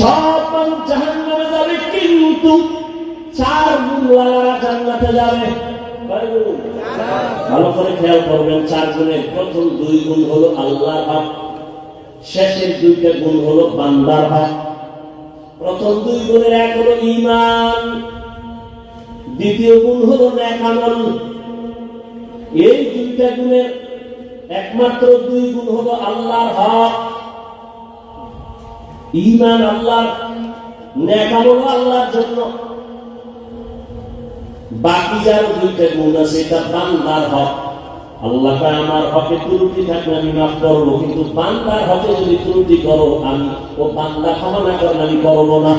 সব মানুষ যাবে, কিন্তু চার গুণওয়ালারা জান্নাতে যাবে। ভালো করে খেয়াল করবেন চার গুণের প্রথম দুই গুণ হলো আল্লাহ হক শেষের দুইটা গুণ হলো বান্দার হক প্রথম দুই গুণের এক হলো ইমান দ্বিতীয় গুণ হলো ন্যাক আমল। এই দুইটা গুণের একমাত্র দুই গুণ হলো আল্লাহর হক ইমান আল্লাহর ন্যাক আমল আল্লাহর জন্য। বাকি যার দুইটা গুণ আছে, এটা বান্দার হক। আল্লাহ আমার হকে ত্রুটি থাকলে আমি মাফ করব, কিন্তু বান্দার হকে যদি ত্রুটি করো, আমি ও বান্দা ক্ষমা করলে আমি করব না।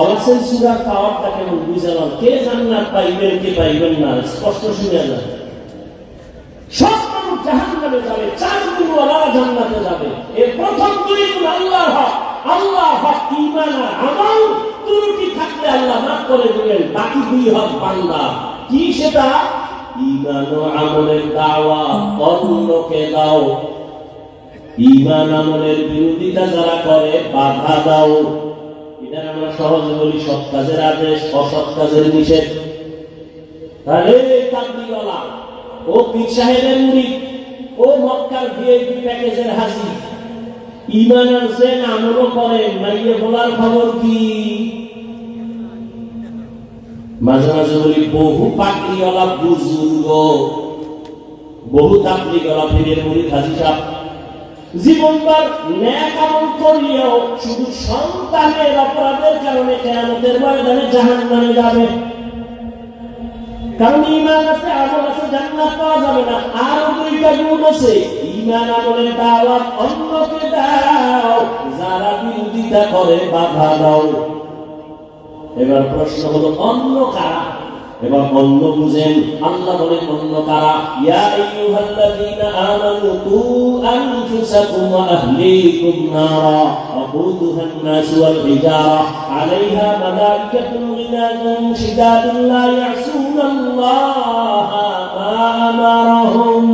অলাসেন সুরার পাওয়ারটা কেমন বুঝালাম কে জান্নাত পাইবেন, কে পাইবেন না? স্পষ্ট শুনে যায় সব জাহান্নামে যাবে চার গুণ ওরা জান্নাতে যাবে। এর প্রথম দুই গুণ আল্লাহর হক। আল্লাহ হক আর আমল, ত্রুটি থাকলে আল্লাহ মাফ করে দিবেন। বাকি দুই হক বান্দা। কি সেটা? ঈমান ও আমলের দাওয়া। অন্যকে দাও। ঈমান আমলের বিরোধিতা যারা করে, বাধা দাও। এটা আমরা সহজে বলি, সৎ কাজের আদেশ, অসৎ কাজের নিষেধ। তাহলে তাবলিগওয়ালা ও পীর সাহেবের মুরিদ ও মক্কার ভিআইপি প্যাকেজের হাসি। ইমান আনছেন, আমলও করেন মাইয়ে বলার খবর কি? মাঝে মাঝে বলি, বহু পাকড়িওয়ালা বুজুর্গ বহু তাবলিগওয়ালা পীরের মুরিদ হাসি সাহেব জীবনবার ন্যাক আমল করলেও শুধু সন্তানের অপরাধের কারণে কেয়ামতের ময়দানে জাহান্নামে যাবে। কারণ ইমান আছে, আমল আছে, জান্নাত পাওয়া যাবে না। আর দুইটা গুণ আছে। ইমান আমলের দাওয়াত অন্যকে দাও, যারা বিরোধিতা করে, বাধা দাও। এবার প্রশ্ন হলো, অন্য কারা? এবং অন্য বুঝেন, আল্লাহ বলেন, অন্য কারা? ইয়া আইয়ুহাল্লাযীনা আমানু তু আনফুসাকুম ওয়া আহলিকুম নারা, ওয়া কুদুহান ওয়াল হিজারা, আলাইহা মালাইকাতুন غلاظ شداد لا يعصون الله ما أمرهم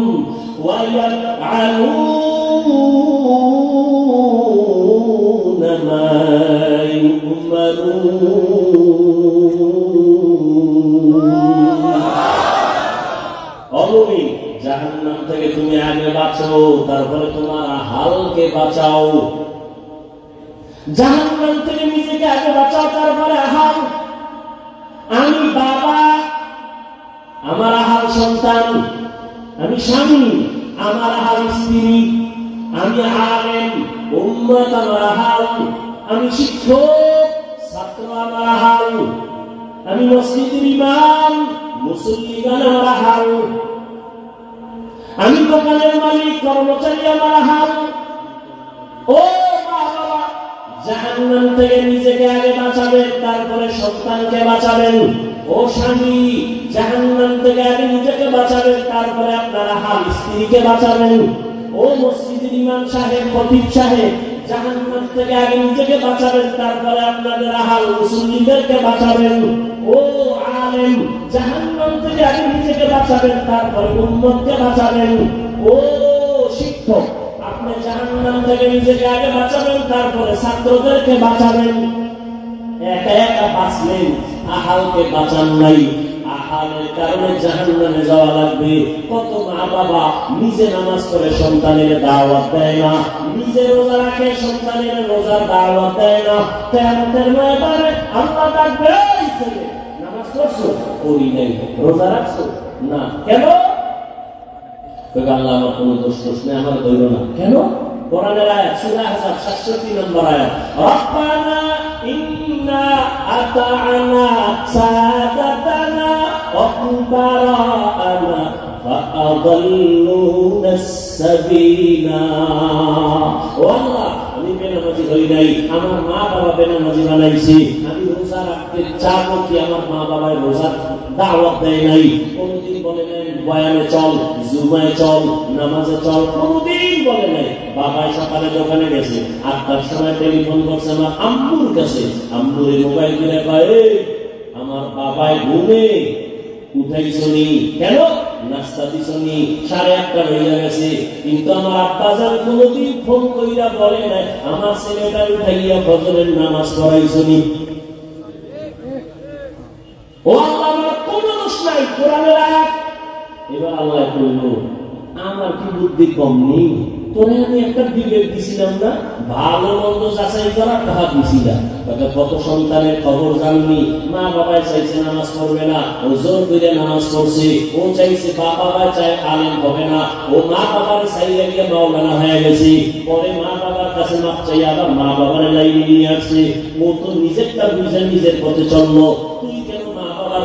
ويفعلون ما يؤمرون অবনী জাহান্নাম থেকে তুমি আগে বাঁচো তারপরে তোমার হালকে বাঁচাও জাহান্নাম থেকে নিজেকে আগে বাঁচাও তারপরে হাল আমি বাবা, আমার আহাল সন্তান, আমি স্বামী, আমার আহাল স্ত্রী, আমি আলেম, উম্মত আমার আহাল আমি শিক্ষক, ছাত্র আমার আহাল আমি মসজিদের ইমাম মুসলিমান আমার আহাল আমি দোকানের মালিক, কর্মচারী আমার হাল ও জাহান্নাম থেকে নিজেকে আগে বাঁচাবেন, তারপরে সন্তানকে বাঁচাবেন। ও স্বামী, জাহান্নাম থেকে আগে নিজেকে বাঁচাবেন, তারপরে আপনারা হাল স্ত্রীকে বাঁচাবেন। ও মসজিদের ইমাম সাহেব, খতিব সাহেব, জাহান্নাম থেকে আগে নিজেকে বাঁচাবেন, তারপরে আপনাদের হাল মুসলিমদেরকে বাঁচাবেন। ও আলেম, জাহান্নাম থেকে আগে নিজেকে বাঁচাবেন, তারপরে উম্মতকে বাঁচাবেন। ও শিক্ষক কত মা বাবা নিজে নামাজ পড়ে সন্তানের দাওয়াত দেয় না, নিজে রোজা রাখে সন্তানের রোজার দাওয়াত দেয় না। নামাজ করছ করি নাই, রোজা রাখছো? না, কেন? তবে আল্লাহ আমার কোনো দোষ দোষ নেই আমার ধৈর না কেন কোরআনের আয়াত সূরা হাসাব 67 নম্বর আয়াত রব্বানা ইন্না আতা'না সাদাতানা ওয়া কুবারানা فأضلونا السبيل ও আল্লাহ আমি বেনামাজি হই নাই আমার মা বাবা বেনামাজি বানাইছি আমি রোজা রাখতে চাবো কি আমার মা বাবায় রোজা দাওয়াত দেয় নাই। কোনদিন বলে নাই, বয়ানে চল, জুমায় চল, নামাজে চল, কোনদিন বলে নাই। বাবাই সকালে দোকানে গেছে, আটটার সময় টেলিফোন করছে আমার আম্মুর কাছে। আম্মুর মোবাইল কিনে কয় আমার বাবাই ঘুমে। উঠাইছনি কেন? নাস্তা দিছনি। সাড়ে আটটা হইয়া গেছে। কিন্তু আমার আব্বা যান কোনোদিন ফোন কইরা বলে নাই, আমার ছেলেটা উঠাইয়া ফজরের নামাজ পড়াইছনি। ও আল্লাহ নাই, কোরআনের আয়াত। এবার আল্লাহ কইল আমার কি বুদ্ধি কম নেই? তোরে আমি একটা বিবেক দিছিলাম না, ভালো মন্দ যাচাই করা তাহা দিছিলাম তবে কত সন্তানের খবর জাননি মা বাবাই চাইছে নামাজ পড়বে না, ও জোর করে নামাজ পড়ছে। ও চাইছে বাবা বাবা চায় আলেম হবে না। ও মা বাবার চাইলে গিয়ে মাওলানা হয়ে গেছে। পরে মা বাবার কাছে মাপ চাই আবার মা বাবার লাইনে নিয়ে আসছে। ও তো নিজেরটা বুঝে নিজের পথে চলল।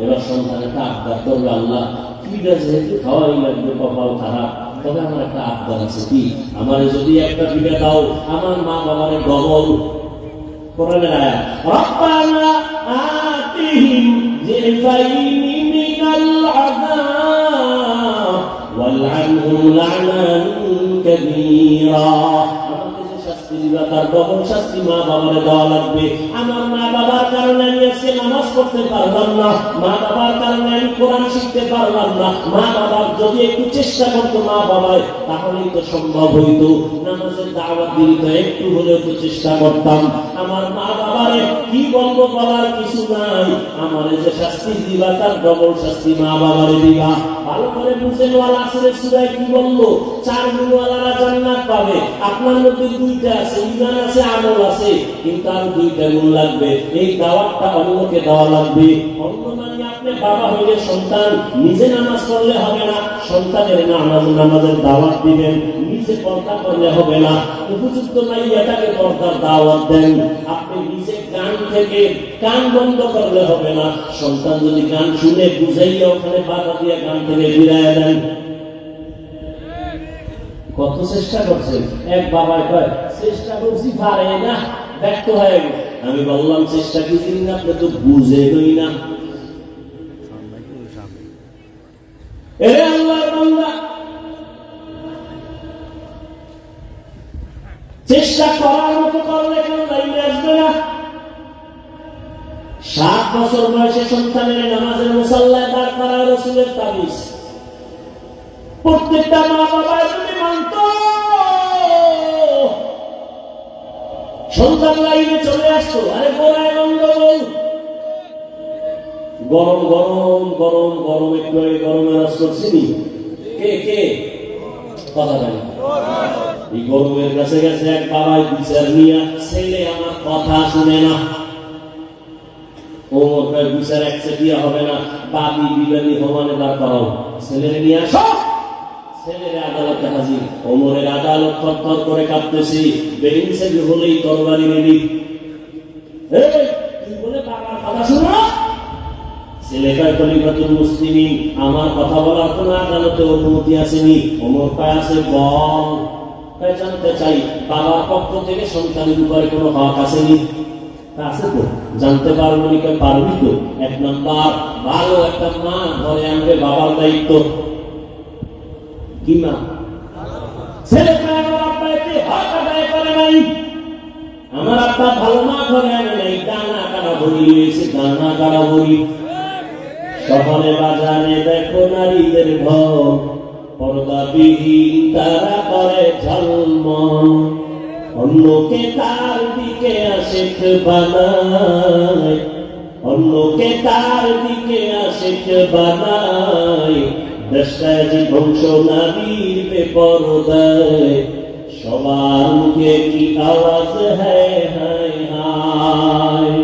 এবার সন্তানটা আবদার করবে আল্লাহ। ঠিক যেহেতু খাওয়াই লাগবে, কপাল খারাপ। তবে আমার একটা আবদার আছে, কি? আমার যদি একটা পিঠা দাও, আমার মা বাবার আমাকে যে শাস্তি দিবা, তার ডবল শাস্তি মা বাবারে দেওয়া লাগবে। আমার মা বাবার কারণে আমি আজকে নামাজ পড়তে পারলাম না। মা বাবার কারণে আমি কোরআন শিখতে পারলাম না। মা বাবার যদি একটু চেষ্টা করতো মা বাবায় তাহলেই তো সম্ভব হইতো। নামাজের দাওয়াত দিলে একটু হলেও তো চেষ্টা করতাম। আমার মা বাবারে কি বলব বলার কিছু নাই। আমার যে শাস্তি দিবা, তার ডবল শাস্তি মা বাবারে দিবা। ভালো করে সুরায় কি চার জান্নাত পাবে। আপনার মধ্যে দুইটা আছে ইমান আছে, আমল আছে। কিন্তু দুইটা গুণ লাগবে। এই দাওয়াতটা অন্যকে দেওয়া লাগবে। বাবা হইলে সন্তান, নিজে নামাজ পড়লে হবে না। সন্তানের নামাজ নামাজের দাওয়াত দিবেন, নিজে পর্দা করলে হবে না। উপযুক্ত নাই এটাকে পর্দার দাওয়াত দেন। আপনি নিজে থেকে কান বন্ধ করলে হবে না। সন্তান যদি শুনে বুঝাইয়া ওখানে বাধা দিয়ে থেকে দেন কত চেষ্টা করছেন এক কয়, চেষ্টা করছি, পারে না হয়ে আমি বললাম, চেষ্টা কিছু না? আপনি তো বুঝে গই না। চেষ্টা করার মতো করলে বছর বয়সে সন্তানের নামাজের মুসাল্লায় দাঁড় করা রসুলের তাবিজ। প্রত্যেকটা মা বাবা যদি মানত সন্তান লাইনে চলে আসতো, আরে গোড়ায় গন্ডগোল গরম গরম গরম গরম, একটু আগে গরমে রাস করছিনি কে কে? কথা জানি এই গরমের কাছে গেছে এক বাবাই বিচার নিয়ে, ছেলে আমার কথা শুনে না। ওমর কয় বিচার একচেটিয়া হবে না। বাবি বিবাদী সমানে দাঁড় করাও। ছেলেরে নিয়ে আসো। ছেলের আদালতে হাজির। ওমরের আদালত থরথর করে কাঁপতেছি বেইনসাফি হলেই তরবারি নিবি তুই ছেলেটার কলিকাতুল আমার কথা বলার কোন আদালতে অনুমতি আসেনি। ওমর পায় আছে বল। জানতে চাই, বাবার পক্ষ থেকে সন্তানের উপরে কোনো হক আসেনি? আছে তো? জানতে পারব কেউ পারবি তো? এক নাম্বার, ভালো একটা মা ঘরে আনবে বাবার দায়িত্ব। কি মা? ছেলে আমার করে আব্বা ভালো মা ঘরে আনে নাই দানা কাটা ভরি রয়েছে দানা কাটা ভরি। শহরে বাজারে দেখো নারীদের ঘর, পর্দাবিহীন তারা করে ঝলমল। অন্যকে তার দিকে আশেক বানায়। অন্যকে তার দিকে আশেক বানায়। দেশটায় যে ধ্বংস নারীর বেপরদায় সবার মুখে কি আওয়াজ হ্যায় হায় হায়।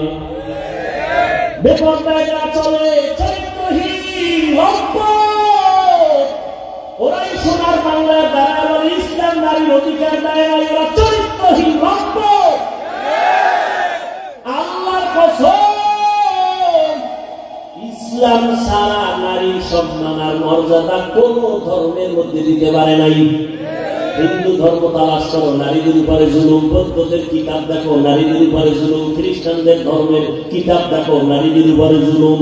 বেপরদায় যা চলে, চরিত্রহীন সোনার বাংলার দ্বারা ইসলাম নারীর অধিকার দেয় চরিত্রহীন আল্লাহর কসম, ইসলাম সারা নারীর সম্মান আর মর্যাদা কোন ধর্মের মধ্যে দিতে পারে নাই। হিন্দু ধর্ম তালাশ করো, নারীদের উপরে জুলুম। বৌদ্ধদের কিতাব দেখো, নারীদের উপরে জুলুম। খ্রিস্টানদের ধর্মের কিতাব দেখো, নারীদের উপরে জুলুম।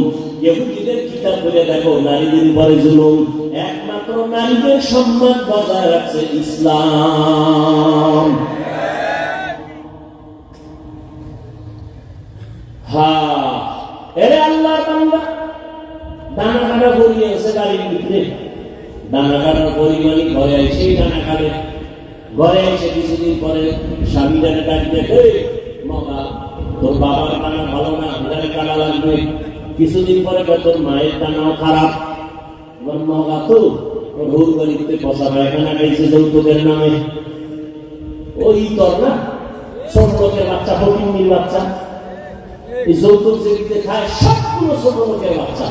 ইহুদিদের কিতাব বলে দেখো, নারীদের উপরে জুলুম। একমাত্র নারীদের সম্মান বজায় রাখছে ইসলাম। কাটা বলিয়ে এসে ঘরে এসে ঘরে এসে পরে স্বামীটাকে ডাক দেখে মগা, তোর ভালো না কাটা লাগবে। কিছুদিন পরে তোর মায়ের দানাও খারাপ মগা তো রোগ বাড়িতে পচা পায়খানা খাইছে যৌতুকের নামে। ওই তোর না লোকের বাচ্চা ফকির বাচ্চা। এই যৌতুক খায়, সবগুলো ছোট বাচ্চা।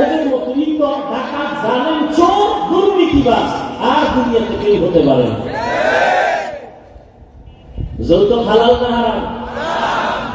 ওদের মতো ইন্দর ডাকাত জানেন চোর আর দুনিয়াতে কেউ হতে পারে না। যৌতুক হালাল না হারাম?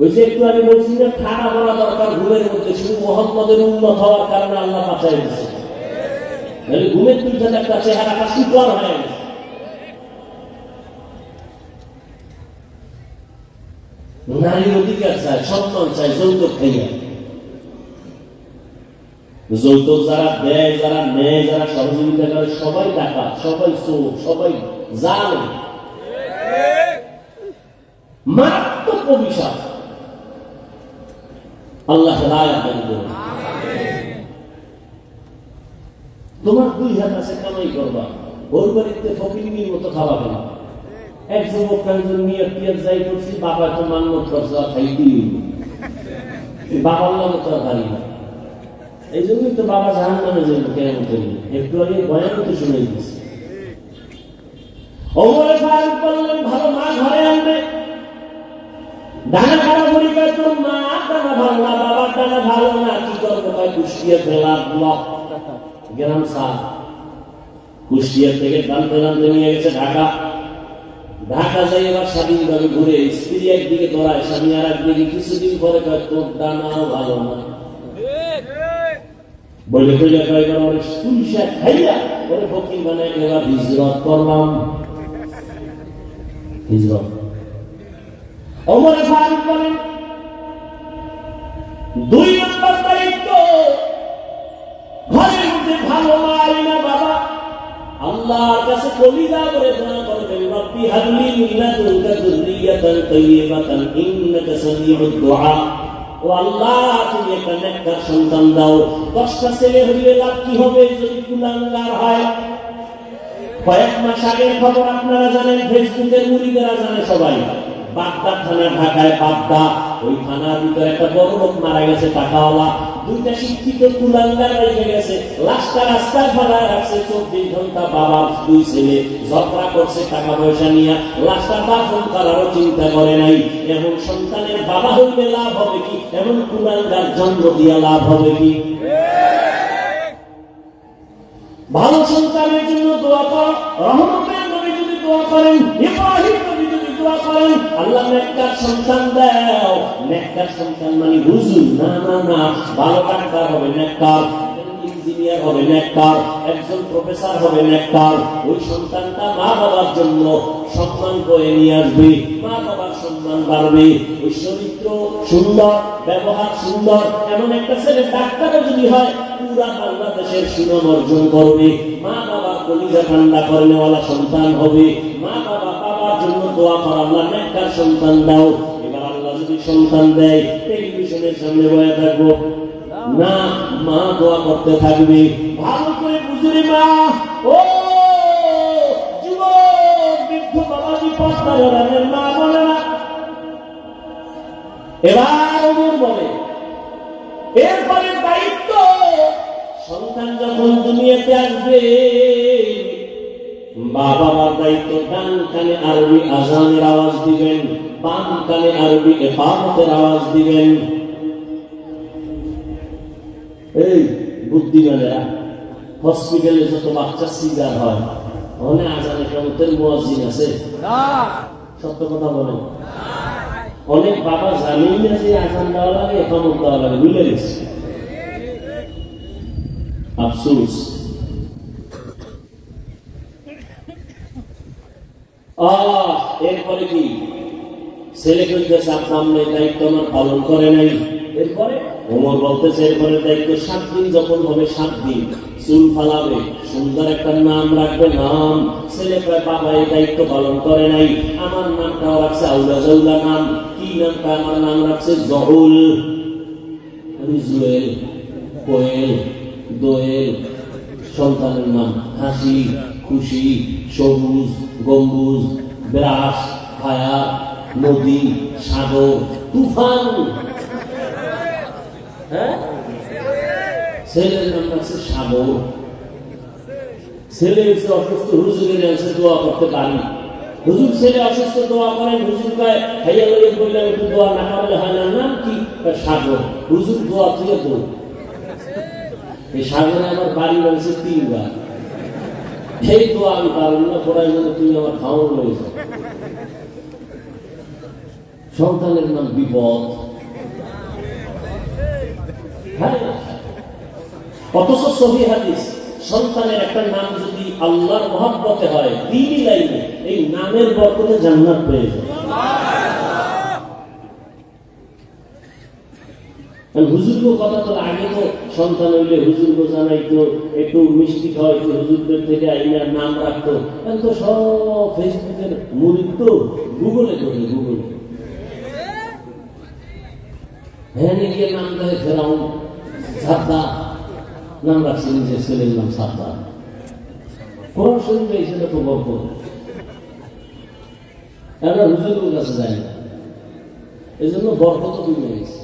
ওই যে একটু আমি বলছি না ঠাড়া করা দরকার, ঘুমের মধ্যে। শুধু মোহাম্মদের উন্নত হওয়ার কারণে আল্লাহ বাঁচাই দিচ্ছে ঘুমের তুলতে একটা চেহারাটা সুপার হয়ে গেছে নারীর অধিকার চায় সম্মান চায়, যৌতুক খাইয়া যৌতুক যারা দেয়, যারা নেয়, যারা সহযোগিতা করে, সবাই টাকা সবাই চোর, সবাই জানে মারাত্মক অভিশাপ। আল্লাহ তোমার দুই হাত আছে, কামাই করবা। ওর বাড়িতে ফকিরিনীর মতো খাওয়াবে না। এক যুবক একজন যাই করছি, বাবা তো এই জন্যই তো বাবা জাহান ভালো মা ঘরে আনবে। দানা খাওয়া পরিবার তো মা দানা ভালো না, বাবার দানা ভালো না, কি করব ভাই কুষ্টিয়া ফেলা ব্লক। যাই এবার স্বাধীনভাবে ঘুরে স্ত্রী একদিকে দৌড়ায় স্বামী আর একদিকে কিছুদিন পরে কয়, তোর দানাও ভালো না। বলে কইলে কয় ওরে খাইয়া ওরে ফকির বানায় এবার হিজরত করলাম। হিজরত। ওমরে ফারুক বলেন দুই নম্বর দায়িত্ব, ঘরের মধ্যে ভালো না বাবা। আল্লাহর কাছে কলিজা করে দোয়া করবেন, রব্বি হাবলি মিন লাদুনকা যুররিয়াতান তাইয়্যিবাতান ইন্নাকা সামিউদ দুআ ও আল্লাহ, তুমি একটা নেককার সন্তান দাও। দশটা ছেলে হইলে লাভ কি হবে যদি কুলাঙ্গার হয়? কয়েক মাস আগের খবর আপনারা জানেন, ফেসবুকের মুড়িদেরা জানে সবাই। বাগদা থানা ঢাকায় বাগদা। ওই থানার ভিতরে একটা বড় লোক মারা গেছে টাকাওয়ালা দুইটা শিক্ষিত কুলাঙ্গার রেখে গেছে। লাশটা রাস্তায় ফেলায় রাখছে, চব্বিশ ঘণ্টা বাবা, দুই ছেলে। ঝগড়া করছে টাকা পয়সা নিয়ে। লাশটা দাফন করারও চিন্তা করে নাই। এমন সন্তানের বাবা হইলে লাভ হবে কি? এমন কুলাঙ্গার জন্ম দিয়া লাভ হবে কি? ভালো সন্তানের জন্য দোয়া কর, রহমতের নবী যদি দোয়া করেন, ইব্রাহিম মানে মা বাবার জন্য বাড়বে। ওই চরিত্র সুন্দর, ব্যবহার সুন্দর, এমন একটা ছেলে যদি হয়, পুরা বাংলাদেশের সুনাম অর্জন করবে। মা বাবার কলিজা ঠান্ডা করে নেওয়ালা সন্তান হবে। দোয়া করা, আল্লাহ সন্তান দাও। এবার আল্লাহ যদি সন্তান দেয় টেলিভিশনের সামনে বয়ে থাকব। না, মা দোয়া করতে থাকবে। ভালো করে বুঝুরি মা। ও এরপরে দায়িত্ব, সন্তান যখন দুনিয়াতে আসবে বাবা মার দায়িত্ব ডান কানে আরবি আজানের আওয়াজ দিবেন বাম কানে আরবি এফামতের আওয়াজ দিবেন। এই বুদ্ধিমানেরা, হসপিটালে যত বাচ্চা সিজার হয় ওখানে আজানে কেমতের মুয়াজ্জিন আছে। সত্য কথা বলেন। অনেক বাবা জানেই না যে আজান দেওয়া লাগে, একামত দেওয়া লাগে বুঝলে গেছে। আফসোস। আহ, এরপরে কি? ছেলে আপনার মেয়ে দায়িত্ব আমার পালন করে নাই। এরপরে? ওমর বলতেছে, এরপরে দায়িত্ব সাত দিন যখন হবে, সাত দিন। চুল ফালাবে, সুন্দর একটা নাম রাখবে, নাম। ছেলে কয় বাবা এই দায়িত্ব পালন করে নাই। আমার নামটাও রাখছে আউলা জাউলা নাম। কি নামটা আমার নাম রাখছে? জহুল। আমি জুয়েল, কোয়েল, দোয়েল। সন্তানের নাম হাসি, খুশি, সবুজ। গম্বুজ ব্রাস ছায়া নদী, সাগর, তুফান। হ্যাঁ? সাগর। ছেলে অসুস্থ করেন হাইয়া না না। কি? সাগর। এই সাগরে আমার বাড়ি রয়েছে তিনবার। সেই তো আমি পারলাম না তুমি আমার খাওয়ানো রয়েছে সন্তানের নাম বিপদ। হ্যাঁ। অথচ সহি হাদিস, সন্তানের একটা নাম যদি আল্লাহর মহাব্বতে হয় তিনি লাইনে এই নামের বরকতে জান্নাত পেয়ে যায়। আর হুজুরকে কথা তো আগে তো সন্তান হইলে হুজুরকে জানাইতো একটু মিষ্টি খাওয়াইতো, হুজুরদের থেকে আইনার নাম রাখতো। তো সব ফেসবুকের তো গুগলে গুগলে। হ্যাঁ গিয়ে নাম দেয় সাদ্দা। নাম রাখছে নিজের ছেলের নাম সাদ্দা। কোরআন শরীফে তো গল্প। আমরা হুজুরের কাছে যাই না। এই জন্য বরকত কমে গেছে।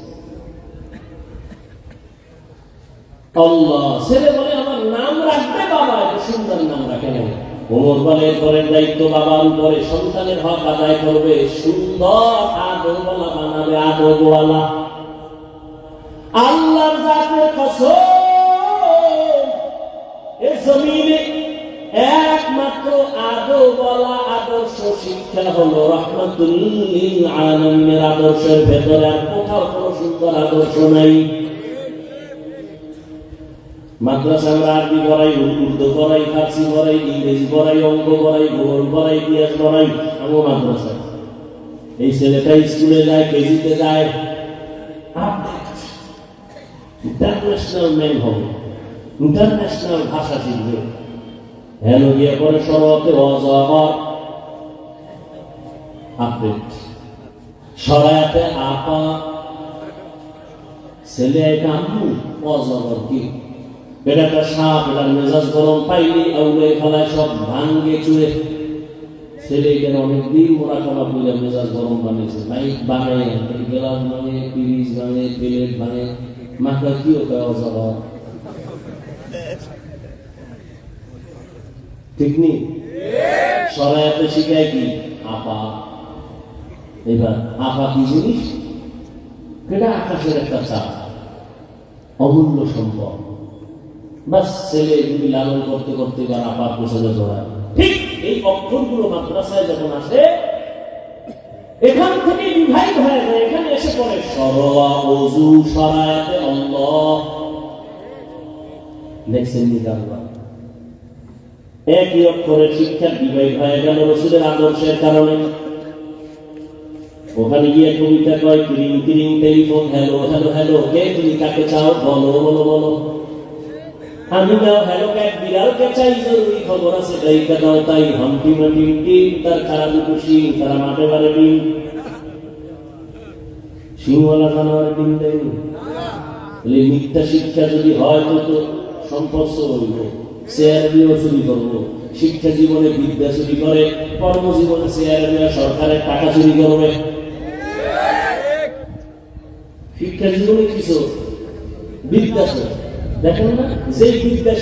আল্লাহ। ছেলে বলে আমার নাম রাখবে বাবা এত সুন্দর নাম রাখে না ওমর বলে, পরের দায়িত্ব বাবার উপরে, সন্তানের হক আদায় করবে, সুন্দর আদরওয়ালা বানাবে আদরওয়ালা আল্লাহর জাতের কসম, এ জমিনে একমাত্র আদরওয়ালা আদর্শ শিক্ষা হলো রহমাতুল্লিল আলমের আদর্শের ভেতরে আর কোথাও কোনো সুন্দর আদর্শ নাই। মাদ্রাসা আমরা আরবি পড়াই, উর্দু পড়াই, ফার্সি পড়াই, ইংরেজি পড়াই, অঙ্ক পড়াই, ভূগোল পড়াই, ইতিহাস পড়াই আমার মাদ্রাসা এই ছেলেটা স্কুলে যায়, কেজিতে যায়। ইন্টারন্যাশনাল ম্যান হবে। ইন্টারন্যাশনাল ভাষা শিখবে। হেন গিয়ে পরে সরতে অজহর আপডেট সরায়াতে আপা। ছেলে এটা আম্মু অজগর কি? একটা সাপ এটার মেজাজ গরম পাইনি আউলে ফেলায় সব ভাঙ্গে চুড়ে ছেলে এখানে অনেক দিন মোরা করা পূজা মেজাজ গরম বানিয়েছে। বাইক বানায় গ্লাস ভাঙে পিরিজ ভাঙে প্লেট ভাঙে মাথা কি ওটা অজগর? ঠিক নি? সরাইতে শিখায় কি? আপা। এবার আপা কি জিনিস? এটা আকাশের একটা চাপ অমূল্য সম্পদ। বাস ছেলে লালন করতে করতে এবার আপার পেছনে জড়ায় ঠিক এই অক্ষরগুলো মাদ্রাসায় যখন আসে, এখান থেকে বিভাগ হয়ে যায়, এখানে এসে পড়ে, সরোয়া অজু সরায়াতে আল্লাহ। দেখছেন নিকাল্লাহ একই অক্ষরের শিক্ষার বিবাহ হয়ে গেল রসুলের আদর্শের কারণে। ওখানে গিয়ে কবিতা কয় ক্রিং ক্রিং টেলিফোন হ্যালো হ্যালো হ্যালো, কে তুমি কাকে চাও? বলো বলো বলো। শিক্ষা যদি হয় তো শিক্ষা জীবনে বিদ্যা চুরি করে, কর্মজীবনে শেয়ার দেওয়া সরকারের টাকা চুরি করবে। শিক্ষা জীবনে কিছু বিদ্যা চুরি দেখেন না? বিদ্যা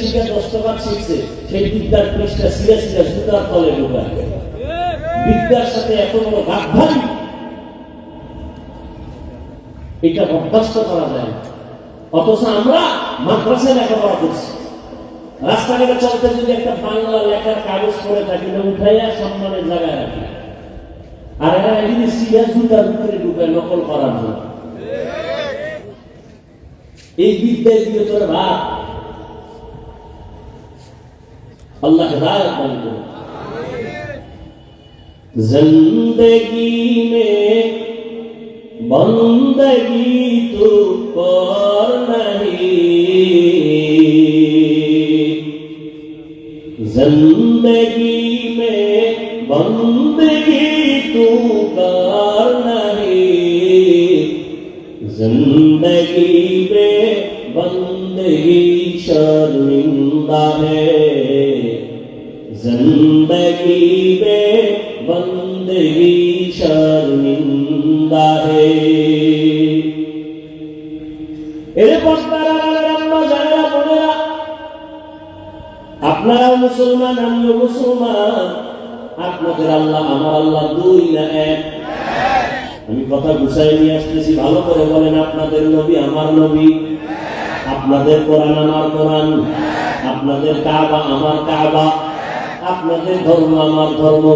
শিখছে, সেই বিদ্যার পৃষ্ঠা সিরা সিরা জুতার তলে বিদ্যার সাথে এত বড় এটা করা যায়। অথচ আমরা মাদ্রাসায় লেখাপড়া করছি। রাস্তাঘাটে চলতে যদি একটা বাংলা লেখার কাগজ পড়ে থাকি, না উঠাইয়া সম্মানের জায়গায় রাখি। আর এরা এদিকে সিরিয়া জুতার ভিতরে ঢুকায় নকল করার জন্য। এই বিদ্যায় দিয়ে তোর বাপ। আল্লাহ হেদায়ত দান করুন। জিন্দগি মে বন্দগি তো কর জিন্দগি মে বন্দগি তো কর जिंदगी में बंदगी शर्मिंदा है जिंदगी में बंदगी शर्मिंदा है এরে পস্তারা আম্মা জানেরা বোনেরা আপনারাও মুসলমান আমিও মুসলমান আপনাদের আল্লাহ আমার আল্লাহ দুই না এক আমি কথা গুছাই নিয়ে আসতেছি, ভালো করে বলেন, আপনাদের নবী আমার নবী? আপনাদের কোরআন আমার কোরআন? আপনাদের কাবা আমার কাবা? আপনাদের ধর্ম আমার ধর্ম?